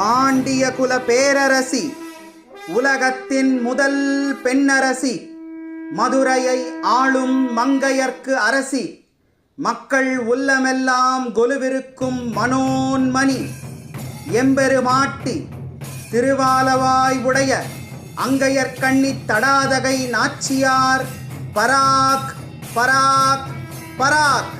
பாண்டிய குல பேரரசி உலகத்தின் முதல் பெண்ணரசி மதுரையை ஆளும் மங்கையர்க்கு அரசி மக்கள் உள்ளமெல்லாம் கொலுவிருக்கும் மனோன்மணி எம்பெருமாட்டி திருவாலவாய் உடைய அங்கையர்கண்ணி தடாதகை நாச்சியார் பராக் பராக் பராக்.